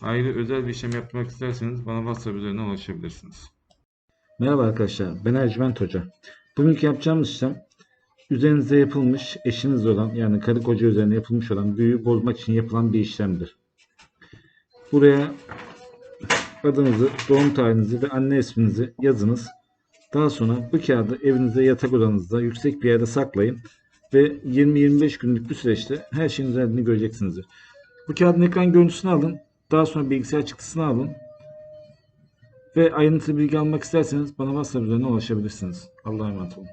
Ayrı özel bir işlem yapmak isterseniz bana WhatsApp üzerinden ulaşabilirsiniz. Merhaba arkadaşlar, ben Ercüment Hoca. Bugünkü yapacağımız işlem, üzerinize yapılmış, eşinizle olan yani karı koca üzerine yapılmış olan büyüyü bozmak için yapılan bir işlemdir. Buraya adınızı, doğum tarihinizi ve anne isminizi yazınız. Daha sonra bu kağıdı evinizde yatak odanızda yüksek bir yerde saklayın ve 20-25 günlük bir süreçte her şeyin üzerinde göreceksinizdir. Bu kağıdın ekran görüntüsünü alın. Daha sonra bilgisayar çıktısını alın. Ve ayrıntılı bilgi almak isterseniz bana WhatsApp üzerinden ulaşabilirsiniz. Allah'a emanet olun.